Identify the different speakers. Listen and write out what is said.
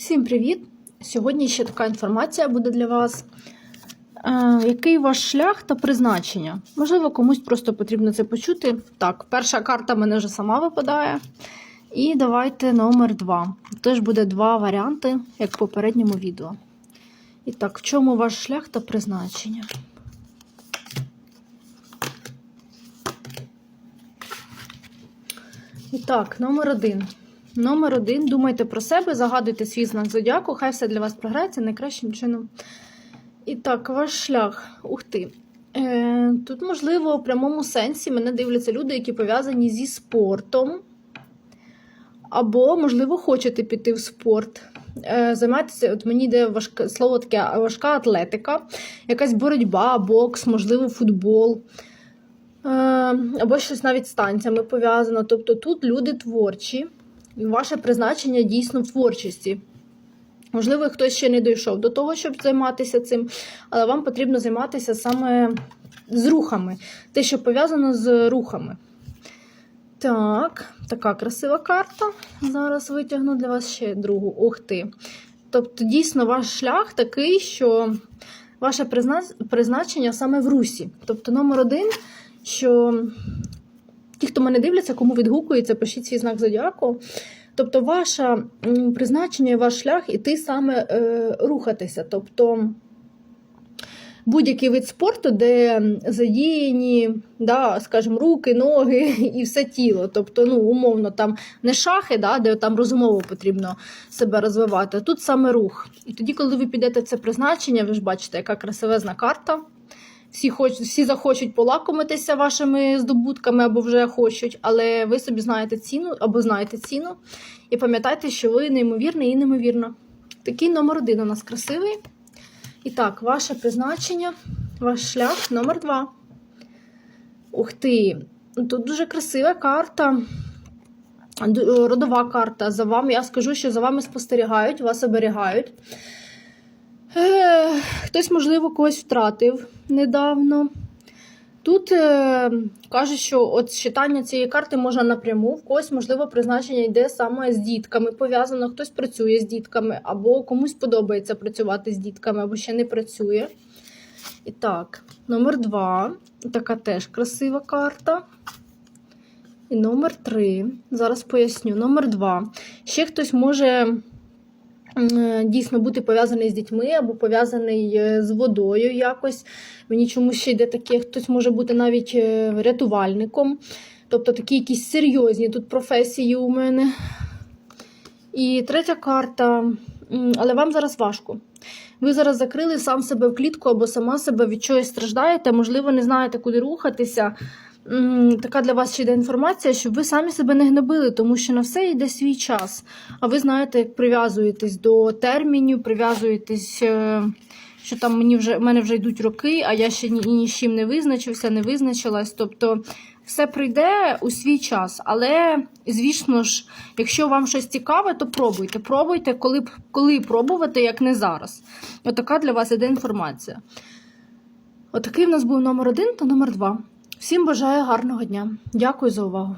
Speaker 1: Всім привіт! Сьогодні ще така інформація буде для вас. Е, який ваш шлях та призначення? Можливо, комусь просто потрібно це почути. Так, перша карта мене вже сама випадає. І давайте номер два. Теж буде два варіанти, як в попередньому відео. І так, в чому ваш шлях та призначення? І так, номер один. Номер один. Думайте про себе, загадуйте свій знак зодіаку, хай все для вас програється найкращим чином. І так, ваш шлях. Ух ти. Е, Тут, можливо, в прямому сенсі мене дивляться люди, які пов'язані зі спортом. Або, можливо, хочете піти в спорт. Е, Займатися, от мені йде важке слово таке важка атлетика, якась боротьба, бокс, можливо, футбол. Е, Або щось навіть з танцями пов'язано. Тобто тут люди творчі, ваше призначення дійсно в творчості. Можливо, хтось ще не дійшов до того, щоб займатися цим, але вам потрібно займатися саме з рухами, те, що пов'язано з рухами. Так, така красива карта. Зараз витягну для вас ще другу. Ух ти. Тобто, дійсно, ваш шлях такий, що ваше призна- призначення саме в русі. Тобто, номер один, що ті, хто мене дивляться, кому відгукується, пишіть свій знак зодіаку. Тобто, ваше призначення ваш шлях іти саме е, рухатися. Тобто будь-який вид спорту, де задіяні, да, скажімо, руки, ноги і все тіло. Тобто, ну, умовно, там не шахи, да, де там розумово потрібно себе розвивати, тут саме рух. І тоді, коли ви підете в це призначення, ви ж бачите, яка красивезна карта. Всі хоч, всі захочуть полакомитися вашими здобутками або вже хочуть, але ви собі знаєте ціну або знаєте ціну. І пам'ятайте, що ви неймовірний і неймовірно. Такий номер один у нас красивий. І так, ваше призначення, ваш шлях номер два. Ух ти! Тут дуже красива карта. Родова карта за вами. Я скажу, що за вами спостерігають, вас оберігають. Е, Хтось, можливо, когось втратив недавно. Тут е, кажуть, що от читання цієї карти можна напряму, в когось, можливо, призначення йде саме з дітками пов'язано, хтось працює з дітками, або комусь подобається працювати з дітками, або ще не працює. І так, номер два. Така теж красива карта. І номер три. Зараз поясню. Номер два. Ще хтось може дійсно бути пов'язаний з дітьми або пов'язаний е, з водою якось. Мені чомусь ще йде таке, хтось може бути навіть е, рятувальником. Тобто такі якісь серйозні тут професії у мене. І третя карта. Але вам зараз важко. Ви зараз закрили сам себе в клітку або сама себе від чогось страждаєте, можливо, не знаєте, куди рухатися. Така для вас ще йде інформація, щоб ви самі себе не гнобили, тому що на все йде свій час. А ви знаєте, як прив'язуєтесь до термінів, прив'язуєтесь, е, що там мені вже в мене вже йдуть роки, а я ще ні, ні з чим не визначився, не визначилась. Тобто все прийде у свій час. Але, звісно ж, якщо вам щось цікаве, то пробуйте. Пробуйте, коли, коли пробувати, як не зараз. Отака для вас іде інформація. Отакий в нас був номер один та номер два. Всім бажаю гарного дня. Дякую за увагу.